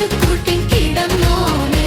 കിടന്നോനെ കിടന്നോനെ